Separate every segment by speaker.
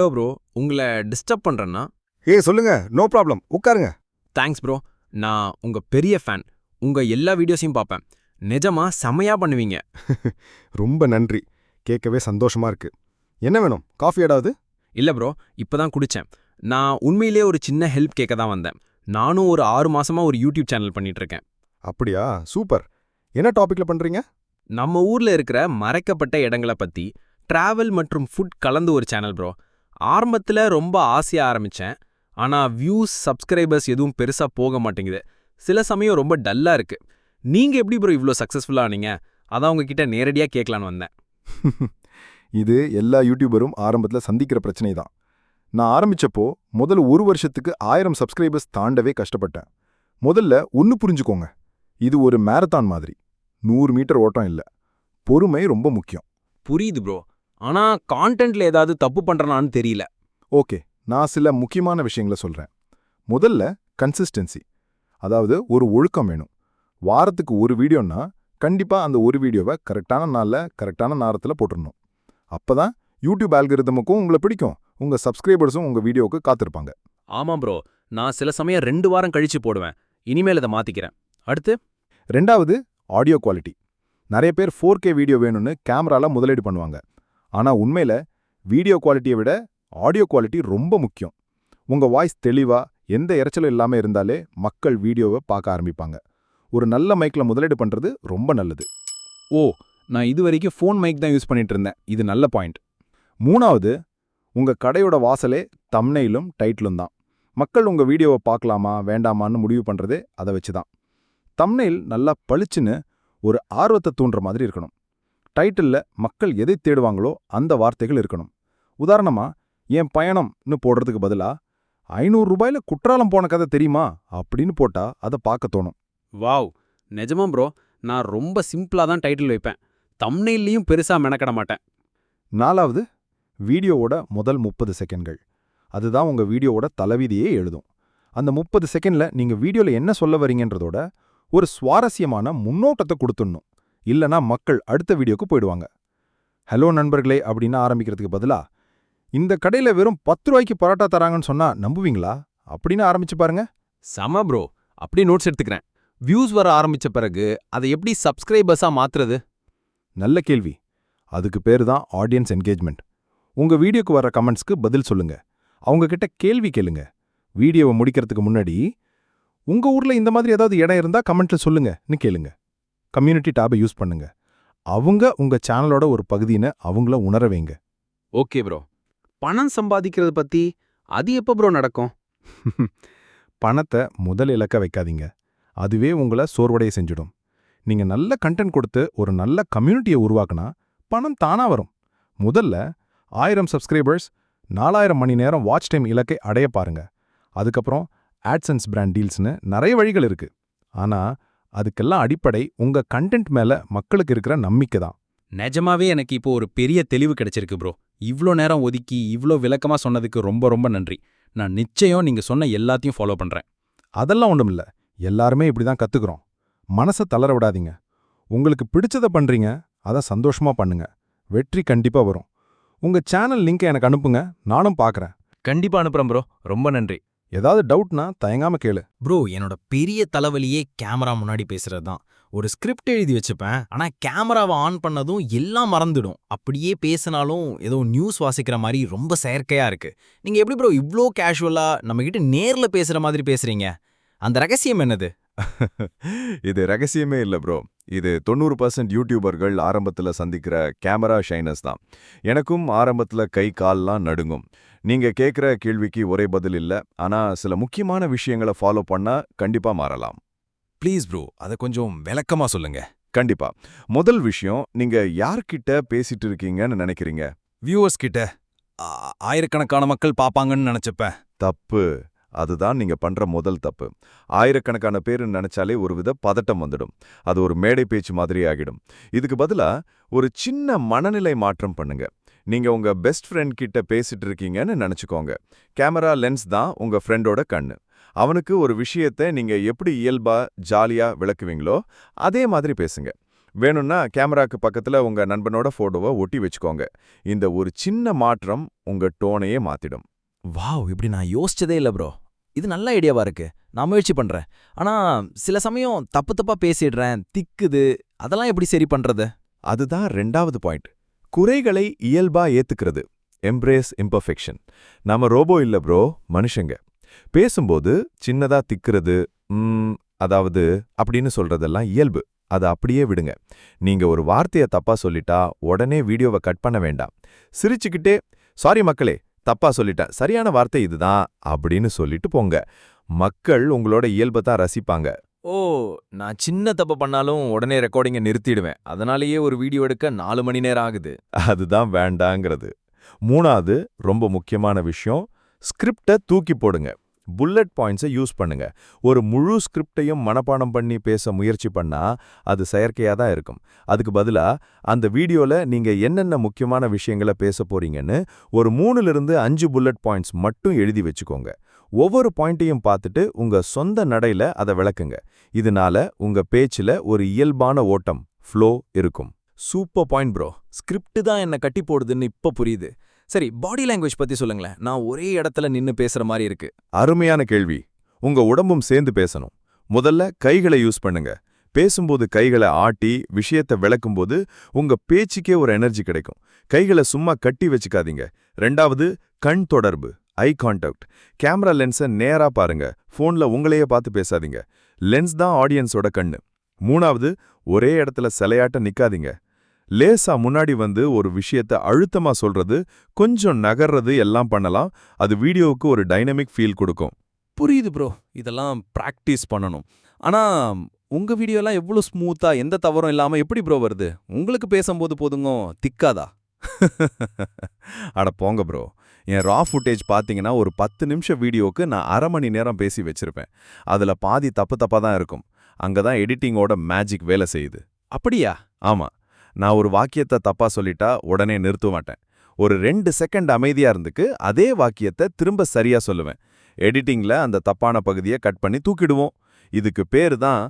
Speaker 1: Hello bro உங்களை disturb பண்றேன்னா?
Speaker 2: ஏய் சொல்லுங்க. நோ ப்ராப்ளம் உட்காருங்க.
Speaker 1: தேங்க்ஸ் ப்ரோ நான் உங்க பெரிய ஃபேன் உங்க எல்லா வீடியோஸையும் பார்ப்பேன். நிஜமா செமையா பண்ணுவீங்க.
Speaker 2: ரொம்ப நன்றி. கேட்கவே சந்தோஷமா இருக்கு. என்ன வேணும்? காஃபி ஏடாவது
Speaker 1: இல்ல ப்ரோ இப்பதான் குடிச்சேன். நான் உண்மையிலேயே ஒரு சின்ன ஹெல்ப் கேட்க தான் வந்தேன். நானும் ஒரு ஆறு மாசமா ஒரு யூடியூப் சேனல் பண்ணிட்டு இருக்கேன்.
Speaker 2: அப்படியா? சூப்பர். என்ன டாபிக்ல பண்றீங்க?
Speaker 1: நம்ம ஊர்ல இருக்கிற மறைக்கப்பட்ட இடங்களை பத்தி டிராவல் மற்றும் ஃபுட் கலந்து ஒரு சேனல் ப்ரோ ஆரம்பத்துல ரொம்ப ஆசையா ஆரம்பிச்சேன். ஆனா வியூஸ் சப்ஸ்கிரைபர்ஸ் எதுவும் பெருசா போக மாட்டேங்குது. சில சமயம் ரொம்ப டல்லா இருக்கு. நீங்க எப்படி ப்ரோ இவ்ளோ சக்சஸ்ஃபுல்லா ஆனீங்க? அதான் உங்ககிட்ட நேரடியா கேட்கலான்னு வந்தேன்.
Speaker 2: இது எல்லா யூடியூபரும் ஆரம்பத்துல சந்திக்கிற பிரச்சனை தான். நான் ஆரம்பிச்சப்போ முதல் ஒரு வருஷத்துக்கு ஆயிரம் சப்ஸ்கிரைபர்ஸ் தாண்டவே கஷ்டப்பட்டேன். முதல்ல ஒன்னு புரிஞ்சுக்கோங்க. இது ஒரு மேரத்தான் மாதிரி. நூறு மீட்டர் ஓட்டம் இல்ல. பொறுமை ரொம்ப முக்கியம்.
Speaker 1: புரியுது ப்ரோ ஆனா கான்டென்ட்ல ஏதாவது தப்பு பண்றனான்னு தெரியல.
Speaker 2: ஓகே நான் சில முக்கியமான விஷயங்களை சொல்றேன். முதல்ல கன்சிஸ்டன்சி அதாவது ஒரு ஒழுக்கம் வேணும். வாரத்துக்கு ஒரு வீடியோன்னா கண்டிப்பா அந்த ஒரு வீடியோவை கரெக்டான நாள்ல கரெக்டான நேரத்துல போட்டுறணும். அப்பதான் யூடியூப் ஆல்கரிதமுக்கும் உங்களை பிடிக்கும். உங்க சப்ஸ்கிரைபர்ஸும் உங்க வீடியோவுக்கு காத்திருப்பாங்க.
Speaker 1: ஆமா ப்ரோ நான் சில சமயம் ரெண்டு வாரம் கழிச்சு போடுவேன். இனிமேல் இதை மாத்திக்கிறேன். அடுத்து?
Speaker 2: ரெண்டாவது ஆடியோ குவாலிட்டி நிறைய பேர் ஃபோர் கே வீடியோ வேணும்னு கேமரால முதலீடு பண்ணுவாங்க. ஆனா உண்மையில வீடியோ குவாலிட்டியை விட ஆடியோ குவாலிட்டி ரொம்ப முக்கியம். உங்க வாய்ஸ் தெளிவா எந்த இறைச்சலும் இல்லாம இருந்தாலே மக்கள் வீடியோவை பார்க்க ஆரம்பிப்பாங்க. ஒரு நல்ல மைக்ல முதலீடு பண்றது ரொம்ப நல்லது.
Speaker 1: ஓ நான் இது வரைக்கும் ஃபோன் மைக் தான் யூஸ் பண்ணிட்டு இருந்தேன். இது நல்ல பாயிண்ட்
Speaker 2: மூணாவது உங்க கடையோட வாசலே தம்னையிலும் டைட்டிலும் தான். மக்கள் உங்க வீடியோவை பார்க்கலாமா வேண்டாமான்னு முடிவு பண்றதே அதை வச்சு தான் தம்னையில் நல்லா பளிச்சுன்னு ஒரு ஆர்வத்தை தூண்டுற மாதிரி இருக்கணும். டைட்டில்ல மக்கள் எதை தேடுவாங்களோ அந்த வார்த்தைகள் இருக்கணும். உதாரணமா என் பயணம்னு போடுறதுக்கு பதிலா ஐநூறு ரூபாயில குற்றாலம் போன கதை தெரியுமா? அப்படின்னு போட்டா அதை பார்க்க தோணும்.
Speaker 1: வாவ்! நிஜமா ப்ரோ நான் ரொம்ப சிம்பிளா தான் டைட்டில் வைப்பேன். தம்னெயிலையும் பெருசா மெனக்கட மாட்டேன்.
Speaker 2: நாலாவது வீடியோவோட முதல் முப்பது செகண்ட்கள். அதுதான் உங்க வீடியோவோட தலைவிதியே எழுதும். அந்த முப்பது செகண்ட்ல நீங்க வீடியோல என்ன சொல்ல வரீங்கன்றதோட ஒரு சுவாரஸ்யமான முன்னோட்டத்தை கொடுத்துடணும். இல்லனா மக்கள் அடுத்த வீடியோக்கு போயிடுவாங்க. ஹலோ நண்பர்களே அப்படின்னு ஆரம்பிக்கிறதுக்கு பதிலா இந்த கடையில வெறும் பத்து ரூபாய்க்கு பரோட்டா தராங்கன்னு சொன்னா நம்புவீங்களா? அப்படின்னு ஆரம்பிச்சு பாருங்க.
Speaker 1: செம ப்ரோ அப்படி நோட்ஸ் எடுத்துக்கிறேன். வியூஸ் வர ஆரம்பிச்ச பிறகு அதை எப்படி சப்ஸ்கிரைபர்ஸா மாத்துறது?
Speaker 2: நல்ல கேள்வி. அதுக்கு பேரு தான் ஆடியன்ஸ் என்கேஜ்மெண்ட் உங்க வீடியோக்கு வர கமெண்ட்ஸ்க்கு பதில் சொல்லுங்க. அவங்க கிட்ட கேள்வி கேளுங்க. வீடியோவை முடிக்கிறதுக்கு முன்னாடி உங்க ஊர்ல இந்த மாதிரி ஏதாவது இடம் இருந்தா கமெண்ட்ல சொல்லுங்கன்னு கேளுங்க. கம்யூனிட்டி டேபை யூஸ் பண்ணுங்க. அவங்க உங்க சேனலோட ஒரு பகுதின்னு அவங்கள உணர வைங்க.
Speaker 1: Okay bro. பணம் சம்பாதிக்கிறது பத்தி அது எப்போ ப்ரோ நடக்கும்?
Speaker 2: பணத்தை முதல் இலக்க வைக்காதீங்க. அதுவே உங்களை சோர்வடைய செஞ்சிடும். நீங்க நல்ல கண்டென்ட் கொடுத்து ஒரு நல்ல கம்யூனிட்டியை உருவாக்குனா பணம் தானா வரும். முதல்ல ஆயிரம் சப்ஸ்கிரைபர்ஸ் நாலாயிரம் மணி நேரம் வாட்ச் டைம் இலக்கை அடைய பாருங்க. அதுக்கப்புறம் ஆட்சன்ஸ் பிராண்ட் டீல்ஸ்னு நிறைய வழிகள் இருக்கு. ஆனா அதுக்கெல்லாம் அடிப்படை உங்க கண்டென்ட் மேல மக்களுக்கு இருக்கிற நம்பிக்கை தான்.
Speaker 1: நிஜமாவே எனக்கு இப்போ ஒரு பெரிய தெளிவு கிடைச்சிருக்கு ப்ரோ இவ்ளோ நேரம் ஒதுக்கி இவ்ளோ விளக்கமா சொன்னதுக்கு ரொம்ப ரொம்ப நன்றி. நான் நிச்சயம் நீங்க சொன்ன எல்லாத்தையும் ஃபாலோ பண்றேன்.
Speaker 2: அதெல்லாம் ஒண்ணுமில்ல எல்லாருமே இப்படி தான் கத்துக்கிறோம். மனசை தளர விடாதீங்க. உங்களுக்கு பிடிச்சத பண்றீங்க அதை சந்தோஷமா பண்ணுங்க. வெற்றி கண்டிப்பா வரும். உங்க சேனல் லிங்கை எனக்கு அனுப்புங்க. நானும் பார்க்கறேன்
Speaker 1: கண்டிப்பா அனுப்புறேன் ப்ரோ ரொம்ப நன்றி.
Speaker 2: ஏதாவது டவுட்னா தயங்காம கேளு.
Speaker 3: ப்ரோ என்னோட பெரிய தலைவலியே கேமரா முன்னாடி பேசுறது தான் ஒரு ஸ்கிரிப்ட் எழுதி வச்சுப்பேன் ஆனா கேமராவை ஆன் பண்ணதும் எல்லாம் மறந்துடும். அப்படியே பேசினாலும் ஏதோ நியூஸ் வாசிக்கிற மாதிரி ரொம்ப செயற்கையா இருக்கு. நீங்க எப்படி ப்ரோ இவ்ளோ கேஷுவலா நம்ம கிட்ட நேர்ல பேசுற மாதிரி பேசுறீங்க? அந்த ரகசியம் என்னது?
Speaker 4: இது ரகசியமே இல்ல ப்ரோ இது தொண்ணூறு பர்சன்ட் யூடியூபர்கள் ஆரம்பத்துல சந்திக்கிற கேமரா ஷைனஸ் தான். எனக்கும் ஆரம்பத்துல கை கால்லாம் நடுங்கும். நீங்க கேக்குற கேள்விக்கு ஒரே பதில் இல்ல. ஆனா சில முக்கியமான விஷயங்களை ஃபாலோ பண்ணா கண்டிப்பா மாறலாம்.
Speaker 5: ப்ளீஸ் ப்ரோ அதை கொஞ்சம் விளக்கமா சொல்லுங்க.
Speaker 4: கண்டிப்பா. முதல் விஷயம் நீங்க யார்கிட்ட பேசிட்டு இருக்கீங்கன்னு நினைக்கிறீங்க?
Speaker 5: வியூவர்ஸ் கிட்ட ஆயிரக்கணக்கான மக்கள் பாப்பாங்கன்னு நினைச்சப்ப
Speaker 4: தப்பு. அதுதான் நீங்க பண்ற முதல் தப்பு. ஆயிரக்கணக்கான பேர் நினைச்சாலே ஒரு வித பதட்டம் வந்துடும். அது ஒரு மேடை பேச்சு மாதிரி ஆகிடும். இதுக்கு பதிலா ஒரு சின்ன மனநிலை மாற்றம் பண்ணுங்க. நீங்க உங்க பெஸ்ட் ஃப்ரெண்ட் கிட்ட பேசிட்டு இருக்கீங்கன்னு நினைச்சுக்கோங்க. கேமரா லென்ஸ் தான் உங்க ஃப்ரெண்டோட கண்ணு. அவனுக்கு ஒரு விஷயத்தை நீங்க எப்படி இயல்பா ஜாலியா விளக்குவீங்களோ அதே மாதிரி பேசுங்க. வேணும்னா கேமராக்கு பக்கத்துல உங்க நண்பனோட ஃபோட்டோவை ஒட்டி வச்சுக்கோங்க. இந்த ஒரு சின்ன மாற்றம் உங்க டோனையே மாத்திடும்.
Speaker 3: வாவ் இப்படி நான் யோசிச்சதே இல்ல ப்ரோ. இது நல்ல ஐடியாவா இருக்கு. நான் முயற்சி பண்றேன். ஆனா சில சமயம் தப்பு தப்பா பேசிடுறேன் திக்குது அதெல்லாம் எப்படி சரி பண்றது?
Speaker 4: அதுதான் ரெண்டாவது பாயிண்ட். குறைகளை இயல்பா ஏத்துக்கிறது. எம்ப்ரேஸ் இம்பர்ஃபெக்ஷன் நாம ரோபோ இல்ல ப்ரோ மனுஷங்க. பேசும்போது சின்னதா திக்கிறது அதாவது அப்படின்னு சொல்றதெல்லாம் இயல்பு. அதை அப்படியே விடுங்க. நீங்க ஒரு வார்த்தைய தப்பா சொல்லிட்டா உடனே வீடியோவை கட் பண்ண வேண்டாம். சிரிச்சுக்கிட்டே சாரி மக்களே தப்பா சொல்லிட்டேன். சரியான வார்த்தை இதுதான் அப்படின்னு சொல்லிட்டு போங்க. மக்கள் உங்களோட இயல்பை தான் ரசிப்பாங்க.
Speaker 3: ஓ நான் சின்ன தப்பு பண்ணாலும் உடனே ரெக்கார்டிங்கை நிறுத்திடுவேன். அதனாலேயே ஒரு வீடியோ எடுக்க நாலு மணி நேரம் ஆகுது.
Speaker 4: அதுதான் வேண்டாங்கிறது. மூணாவது ரொம்ப முக்கியமான விஷயம் ஸ்கிரிப்டை தூக்கி போடுங்க. புல்லட் பாயிண்ட்ஸை யூஸ் பண்ணுங்க. ஒரு முழு ஸ்கிரிப்டையும் மனப்பாடம் பண்ணி பேச முயற்சி பண்ணா அது செயற்கையா தான் இருக்கும். அதுக்கு பதிலா அந்த வீடியோல நீங்க என்னென்ன முக்கியமான விஷயங்களை பேச போறீங்கன்னு ஒரு மூணுல இருந்து அஞ்சு புல்லட் பாயிண்ட்ஸ் மட்டும் எழுதி வச்சுக்கோங்க. ஒவ்வொரு பாயிண்ட்டையும் பார்த்துட்டு உங்க சொந்த நடையில் அதை விளக்குங்க. இதனால உங்க பேச்சுல ஒரு இயல்பான ஓட்டம் ஃப்ளோ இருக்கும்.
Speaker 3: சூப்பர் பாயிண்ட் ப்ரோ ஸ்கிரிப்ட் தான் என்ன கட்டி போடுதுன்னு இப்ப புரியுது. சரி பாடி லாங்குவேஜ் பத்தி சொல்லுங்களேன். நான் ஒரே இடத்துல நின்னு பேசுற மாதிரி இருக்கு.
Speaker 4: அருமையான கேள்வி. உங்க உடம்பும் சேர்ந்து பேசணும். முதல்ல கைகளை யூஸ் பண்ணுங்க. பேசும்போது கைகளை ஆட்டி விஷயத்தை விளக்கும்போது உங்க பேச்சுக்கே ஒரு எனர்ஜி கிடைக்கும். கைகளை சும்மா கட்டி வச்சுக்காதீங்க. ரெண்டாவது கண் தொடர்பு ஐ கான்டாக்ட் கேமரா லென்ஸை நேரா பாருங்க. ஃபோன்ல உங்களையே பார்த்து பேசாதீங்க. லென்ஸ் தான் ஆடியன்ஸோட கண்ணு. மூணாவது ஒரே இடத்துல சிலையாட்ட நிக்காதீங்க. லேசா முன்னாடி வந்து ஒரு விஷயத்த அழுத்தமா சொல்றது கொஞ்சம் நகர்றது எல்லாம் பண்ணலாம். அது வீடியோவுக்கு ஒரு டைனமிக் ஃபீல் கொடுக்கும்.
Speaker 5: புரியுது ப்ரோ இதெல்லாம் பிராக்டிஸ் பண்ணணும். ஆனா உங்க வீடியோலாம் எவ்வளவு ஸ்மூத்தா எந்த தவறும் இல்லாம எப்படி ப்ரோ வருது? உங்களுக்கு பேசும்போது போதுங்க திக்காதா?
Speaker 4: அட போங்க ப்ரோ என் ரா ஃபுட்டேஜ் பார்த்தீங்கன்னா ஒரு பத்து நிமிஷம் வீடியோக்கு நான் அரை மணி நேரம் பேசி வச்சிருப்பேன். அதுல பாதி தப்பு தப்பா தான் இருக்கும். அங்க தான் எடிட்டிங்கோட மேஜிக் வேலை செய்யுது.
Speaker 5: அப்படியா?
Speaker 4: ஆமா. நான் ஒரு வாக்கியத்தை தப்பா சொல்லிட்டா உடனே நிறுத்த மாட்டேன். ஒரு ரெண்டு செகண்ட் அமைதியா இருந்துக்கு அதே வாக்கியத்தை திரும்ப சரியா சொல்லுவேன். எடிட்டிங்ல அந்த தப்பான பகுதியை கட் பண்ணி தூக்கிடுவோம். இதுக்கு பேரு தான்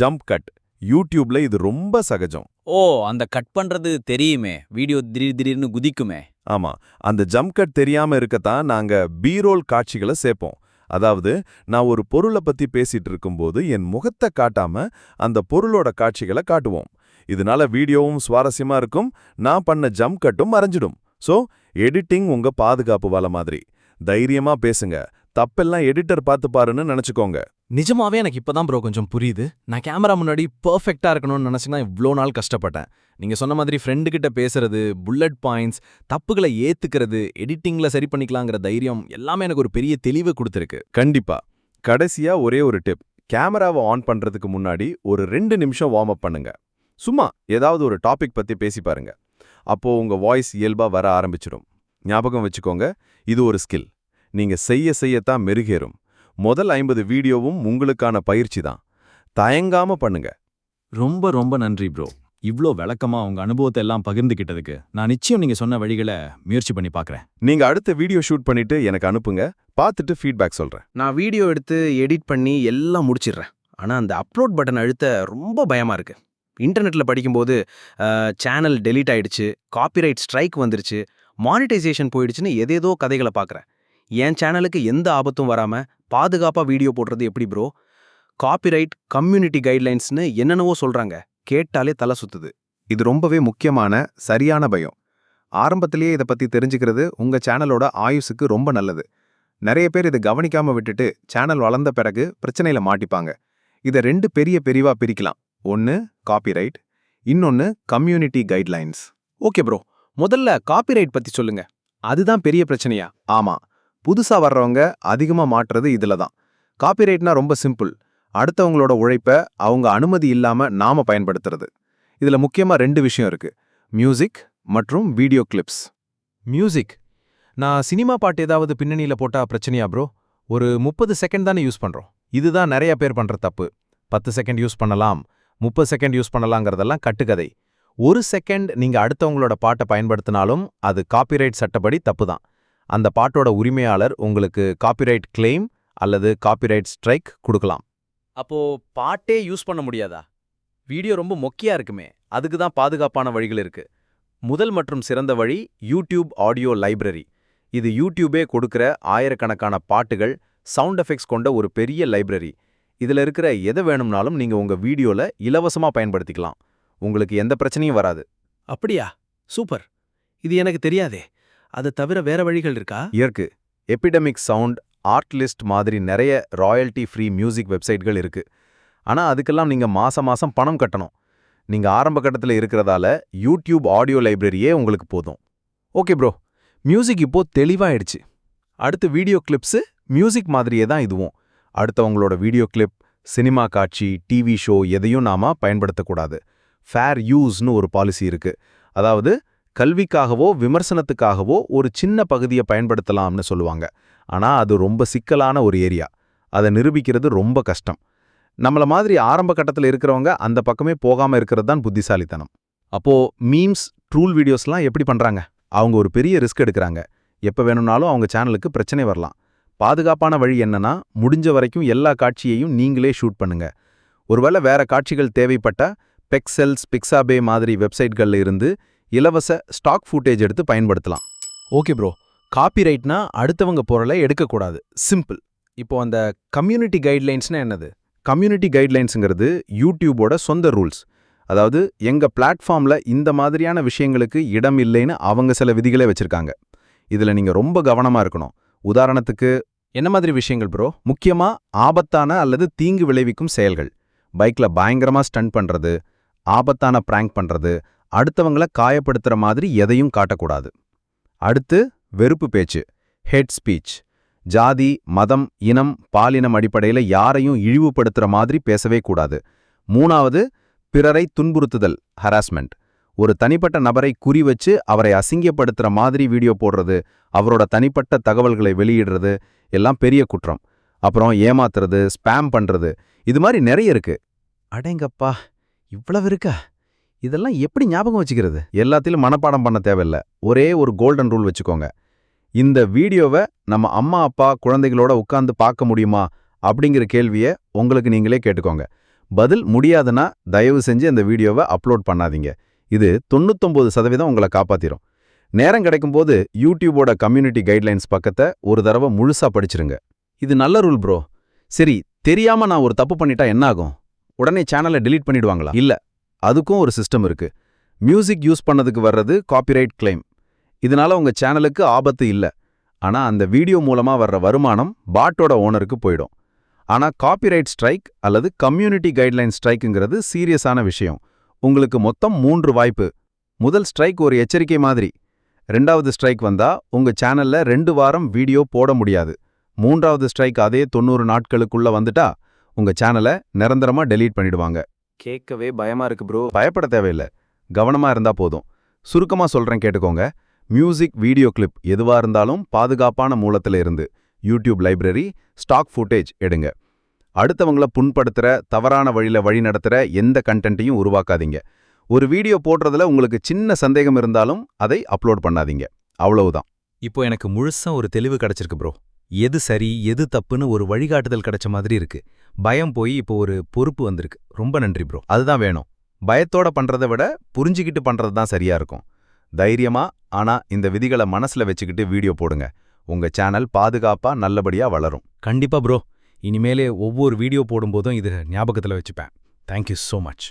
Speaker 4: ஜம்ப் கட் யூடியூப்ல இது ரொம்ப சகஜம்.
Speaker 5: ஓ அந்த கட் பண்றது தெரியுமே. வீடியோ திடீர் திடீர்னு குதிக்குமே.
Speaker 4: ஆமா அந்த ஜம்ப் கட் தெரியாம இருக்கத்தான் நாங்க பீரோல் காட்சிகளை சேர்ப்போம் அதாவது நான் ஒரு பொருளை பத்தி பேசிட்டு இருக்கும்போது என் முகத்தை காட்டாம அந்த பொருளோட காட்சிகளை காட்டுவோம். இதனால வீடியோவும் சுவாரஸ்யமா இருக்கும். நான் பண்ண ஜம்ப் கட்டும் மறைஞ்சிடும். சோ எடிட்டிங் உங்க பாதுகாப்பு வலை மாதிரி. தைரியமா பேசுங்க. தப்பெல்லாம் எடிட்டர் பார்த்து பாருன்னு நினைச்சுக்கோங்க.
Speaker 3: நிஜமாவே எனக்கு இப்பதான் ப்ரோ கொஞ்சம் புரியுது. நான் கேமரா முன்னாடி பெர்ஃபெக்ட்டா இருக்கணும்னு நினைச்சுனா இவ்ளோ நாள் கஷ்டப்பட்டேன். நீங்க சொன்ன மாதிரி ஃப்ரெண்டு கிட்ட பேசுறது புல்லட் பாயிண்ட்ஸ் தப்புகளை ஏத்துக்கிறது எடிட்டிங்ல சரி பண்ணிக்கலாங்கிற தைரியம் எல்லாமே எனக்கு ஒரு பெரிய தெளிவு கொடுத்துருக்கு.
Speaker 4: கண்டிப்பா. கடைசியா ஒரே ஒரு டிப் கேமராவை ஆன் பண்றதுக்கு முன்னாடி ஒரு ரெண்டு நிமிஷம் வார்ம் அப் பண்ணுங்க. சும்மா ஏதாவது ஒரு டாபிக் பத்தி பேசி பாருங்க. அப்போ உங்க வாய்ஸ் இயல்பா வர ஆரம்பிச்சிடும் ஞாபகம் வச்சுக்கோங்க இது ஒரு ஸ்கில் நீங்க செய்ய செய்யத்தான் மெருகேறும். முதல் ஐம்பது வீடியோவும் உங்களுக்கான பயிற்சி தான். தயங்காம பண்ணுங்க.
Speaker 3: ரொம்ப ரொம்ப நன்றி ப்ரோ இவ்ளோ விளக்கமா உங்க அனுபவத்தை எல்லாம் பகிர்ந்துகிட்டதுக்கு நான் நிச்சயம் நீங்க சொன்ன வழிகளை முயற்சி பண்ணி பார்க்கறேன்
Speaker 4: நீங்க அடுத்த வீடியோ ஷூட் பண்ணிட்டு எனக்கு அனுப்புங்க. பார்த்துட்டு ஃபீட்பேக் சொல்றேன்.
Speaker 2: நான் வீடியோ எடுத்து எடிட் பண்ணி எல்லாம் முடிச்சிடுறேன். ஆனால் அந்த அப்லோட் பட்டன் அழுத்த ரொம்ப பயமாக இருக்கு. இன்டர்நெட்டில் படிக்கும்போது சேனல் டெலீட் ஆயிடுச்சு காப்பிரைட் ஸ்ட்ரைக் வந்துருச்சு மானிட்டைசேஷன் போயிடுச்சுன்னு எதேதோ கதைகளை பார்க்குறேன் என் சேனலுக்கு எந்த ஆபத்தும் வராமல் பாதுகாப்பாக வீடியோ போடுறது எப்படி ப்ரோ காப்பிரைட் கம்யூனிட்டி கைட்லைன்ஸ்னு என்னென்னவோ சொல்கிறாங்க கேட்டாலே தலை சுத்துது. இது ரொம்பவே முக்கியமான சரியான பயம். ஆரம்பத்திலேயே இதை பற்றி தெரிஞ்சுக்கிறது உங்கள் சேனலோட ஆயுசுக்கு ரொம்ப நல்லது. நிறைய பேர் இதை கவனிக்காம விட்டுட்டு சேனல் வளர்ந்த பிறகு பிரச்சனையில் மாட்டிப்பாங்க. இதை ரெண்டு பெரிய பிரிவாக பிரிக்கலாம். ஒன்னு காப்பிரைட் இன்னொன்னு கம்யூனிட்டி கைட்லைன்ஸ் ஓகே ப்ரோ முதல்ல காப்பிரைட் பத்தி சொல்லுங்க. அதுதான் பெரிய பிரச்சனையா? ஆமா புதுசா வர்றவங்க அதிகமா மாட்டுறது இதுல தான். காப்பிரைட்னா ரொம்ப சிம்பிள் அடுத்தவங்களோட உழைப்ப அவங்க அனுமதி இல்லாம நாம பயன்படுத்துறது. இதுல முக்கியமா ரெண்டு விஷயம் இருக்கு மியூசிக் மற்றும் வீடியோ கிளிப்ஸ் மியூசிக் நான் சினிமா பாட்டு ஏதாவது பின்னணியில் போட்டா பிரச்சனையா ப்ரோ ஒரு முப்பது செகண்ட் தானே யூஸ் பண்றோம். இதுதான் நிறைய பேர் பண்ற தப்பு. பத்து செகண்ட் யூஸ் பண்ணலாம். முப்பது செகண்ட் யூஸ் பண்ணலாங்கிறதெல்லாம் கட்டுக்கதை. ஒரு செகண்ட் நீங்க அடுத்தவங்களோட பாட்டை பயன்படுத்தினாலும் அது காப்பிரைட் சட்டப்படி தப்பு தான் அந்த பாட்டோட உரிமையாளர் உங்களுக்கு காப்பிரைட் கிளைம் அல்லது காப்பிரைட் ஸ்ட்ரைக் கொடுக்கலாம்.
Speaker 5: அப்போ பாட்டே யூஸ் பண்ண முடியாதா?
Speaker 2: வீடியோ ரொம்ப மொக்கியா இருக்குமே. அதுக்கு தான் பாதுகாப்பான வழிகள் இருக்கு. முதல் மற்றும் சிறந்த வழி யூடியூப் ஆடியோ லைப்ரரி இது யூடியூபே கொடுக்கிற ஆயிரக்கணக்கான பாட்டுகள் சவுண்ட் எஃபெக்ட்ஸ் கொண்ட ஒரு பெரிய லைப்ரரி இதுல இருக்கிற எதை வேணும்னாலும் நீங்க உங்க வீடியோல இலவசமா பயன்படுத்திக்கலாம். உங்களுக்கு எந்த பிரச்சனையும் வராது.
Speaker 6: அப்படியா? சூப்பர். இது எனக்கு தெரியாதே. அது தவிர வேற வழிகள் இருக்கா?
Speaker 2: இருக்கு எபிடமிக் சவுண்ட் ஆர்ட் லிஸ்ட் மாதிரி நிறைய ராயல்ட்டி ஃப்ரீ மியூசிக் வெப்சைட்கள் இருக்கு. ஆனா அதுக்கெல்லாம் நீங்க மாசம் மாசம் பணம் கட்டணும். நீங்க ஆரம்ப கட்டத்துல இருக்கிறதால யூடியூப் ஆடியோ லைப்ரரியே உங்களுக்கு போதும். Okay bro. மியூசிக் இப்போ தெளிவாயிடுச்சு. அடுத்து வீடியோ கிளிப்ஸு மியூசிக் மாதிரியே தான் இதுவும். அடுத்தவங்களோட வீடியோ கிளிப் சினிமா காட்சி டிவி ஷோ எதையும் நாம பயன்படுத்தக்கூடாது. ஃபேர் யூஸ்னு ஒரு பாலிசி இருக்கு. அதாவது கல்விக்காகவோ விமர்சனத்துக்காகவோ ஒரு சின்ன பகுதியை பயன்படுத்தலாம்னு சொல்லுவாங்க. ஆனா அது ரொம்ப சிக்கலான ஒரு ஏரியா. அதை நிரூபிக்கிறது ரொம்ப கஷ்டம். நம்மள மாதிரி ஆரம்ப கட்டத்தில் இருக்கிறவங்க அந்த பக்கமே போகாம இருக்கிறது தான் புத்திசாலித்தனம். அப்போ மீம்ஸ் ட்ரூல் வீடியோஸ்லாம் எப்படி பண்றாங்க? அவங்க ஒரு பெரிய ரிஸ்க் எடுக்கிறாங்க. எப்ப வேணும்னாலும் அவங்க சேனலுக்கு பிரச்சனை வரலாம். பாதுகாப்பான வழி என்னன்னா முடிஞ்ச வரைக்கும் எல்லா காட்சியையும் நீங்களே ஷூட் பண்ணுங்க. ஒருவேளை வேற காட்சிகள் தேவைப்பட்டா பெக்செல்ஸ் பிக்ஸாபே மாதிரி வெப்சைட்கள்ல இருந்து இலவச ஸ்டாக் ஃபுட்டேஜ் எடுத்து பயன்படுத்தலாம். ஓகே ப்ரோ காப்பிரைட்னா அடுத்தவங்க பொருளை எடுக்கக்கூடாது. சிம்பிள் இப்போ அந்த கம்யூனிட்டி கைட்லைன்ஸ்னா என்னது? கம்யூனிட்டி கைட்லைன்ஸுங்கிறது யூடியூபோட சொந்த ரூல்ஸ் அதாவது எங்க பிளாட்ஃபார்ம்ல இந்த மாதிரியான விஷயங்களுக்கு இடம் இல்லைன்னு அவங்க சில விதிகளே வச்சிருக்காங்க. இதுல நீங்க ரொம்ப கவனமா இருக்கணும். உதாரணத்துக்கு என்ன மாதிரி விஷயங்கள் ப்ரோ முக்கியமா ஆபத்தான அல்லது தீங்கு விளைவிக்கும் செயல்கள். பைக்ல பயங்கரமா ஸ்டன் பண்றது ஆபத்தான பிராங்க் பண்றது அடுத்தவங்கள காயப்படுத்துற மாதிரி எதையும் காட்டக்கூடாது. அடுத்து வெறுப்பு பேச்சு ஹெட் ஸ்பீச் ஜாதி மதம் இனம் பாலினம் அடிப்படையில யாரையும் இழிவுபடுத்துற மாதிரி பேசவே கூடாது. மூணாவது பிறரை துன்புறுத்துதல் ஹராஸ்மெண்ட் ஒரு தனிப்பட்ட நபரை குறி வச்சு அவரை அசிங்கப்படுத்துற மாதிரி வீடியோ போடுறது அவரோட தனிப்பட்ட தகவல்களை வெளியிடுறது எல்லாம் பெரிய குற்றம். அப்புறம் ஏமாத்துறது ஸ்பேம் பண்றது இது மாதிரி நிறைய இருக்கு. அடேங்கப்பா இவ்வளவு இருக்கா? இதெல்லாம் எப்படி ஞாபகம் வச்சுக்கிறது? எல்லாத்திலும் மனப்பாடம் பண்ண தேவையில்ல. ஒரே ஒரு கோல்டன் ரூல் வச்சுக்கோங்க. இந்த வீடியோவை நம்ம அம்மா அப்பா குழந்தைகளோட உட்கார்ந்து பார்க்க முடியுமா? அப்படிங்கிற கேள்வியை உங்களுக்கு நீங்களே கேட்டுக்கோங்க. பதில் முடியாதுன்னா தயவு செஞ்சு இந்த வீடியோவை அப்லோட் பண்ணாதீங்க. இது தொண்ணூத்தொம்பது சதவீதம் உங்களை காப்பாத்திரும். நேரம் கிடைக்கும்போது யூடியூபோட கம்யூனிட்டி கைட்லைன்ஸ் பக்கத்தை ஒரு தடவை முழுசா படிச்சிருங்க. இது நல்ல ரூல் ப்ரோ. சரி தெரியாம நான் ஒரு தப்பு பண்ணிட்டா என்ன ஆகும்? உடனே சேனலை டிலீட் பண்ணிடுவாங்களா? இல்ல அதுக்கும் ஒரு சிஸ்டம் இருக்கு. மியூசிக் யூஸ் பண்ணதுக்கு வர்றது காப்பிரைட் கிளைம் இதனால உங்க சேனலுக்கு ஆபத்து இல்ல. ஆனா அந்த வீடியோ மூலமா வர்ற வருமானம் பாட்டோட ஓனருக்கு போயிடும். ஆனா காப்பிரைட் ஸ்ட்ரைக் அல்லது கம்யூனிட்டி கைட்லைன் ஸ்ட்ரைக்குங்கிறது சீரியஸான விஷயம். உங்களுக்கு மொத்தம் மூன்று வாய்ப்பு. முதல் ஸ்ட்ரைக் ஒரு எச்சரிக்கை மாதிரி. ரெண்டாவது ஸ்ட்ரைக் வந்தா உங்க சேனல்ல ரெண்டு வாரம் வீடியோ போட முடியாது. மூன்றாவது ஸ்ட்ரைக் அதே தொண்ணூறு நாட்களுக்குள்ள வந்துட்டா உங்க சேனலை நிரந்தரமா டெலீட் பண்ணிடுவாங்க. கேட்கவே பயமா இருக்கு ப்ரோ பயப்பட தேவையில்ல. கவனமா இருந்தா போதும். சுருக்கமா சொல்றேன் கேட்டுக்கோங்க. மியூசிக் வீடியோ கிளிப் எதுவா இருந்தாலும் பாதுகாப்பான மூலத்துல இருந்து யூடியூப் லைப்ரரி ஸ்டாக் ஃபுட்டேஜ் எடுங்க. அடுத்தவங்கள புண்படுத்துற தவறான வழியில வழி நடத்துற எந்த கண்டென்ட்டையும் உருவாக்காதீங்க. ஒரு வீடியோ போடுறதுல உங்களுக்கு சின்ன சந்தேகம் இருந்தாலும் அதை அப்லோட் பண்ணாதீங்க. அவ்வளவுதான்.
Speaker 3: இப்போ எனக்கு முழுசா ஒரு தெளிவு கிடைச்சிருக்கு ப்ரோ எது சரி எது தப்புன்னு ஒரு வழிகாட்டுதல் கிடைச்ச மாதிரி இருக்கு. பயம் போய் இப்போ ஒரு பொறுப்பு வந்திருக்கு. ரொம்ப நன்றி ப்ரோ
Speaker 2: அதுதான் வேணும். பயத்தோட பண்றதை விட புரிஞ்சுக்கிட்டு பண்றது தான் சரியா இருக்கும். தைரியமா ஆனா இந்த விதிகளை மனசுல வச்சுக்கிட்டு வீடியோ போடுங்க. உங்க சேனல் பாதுகாப்பா நல்லபடியா வளரும்.
Speaker 3: கண்டிப்பா ப்ரோ இனிமேலே ஒவ்வொரு வீடியோ போடும்போதும் இது ஞாபகத்துல வச்சுப்பேன். Thank you so much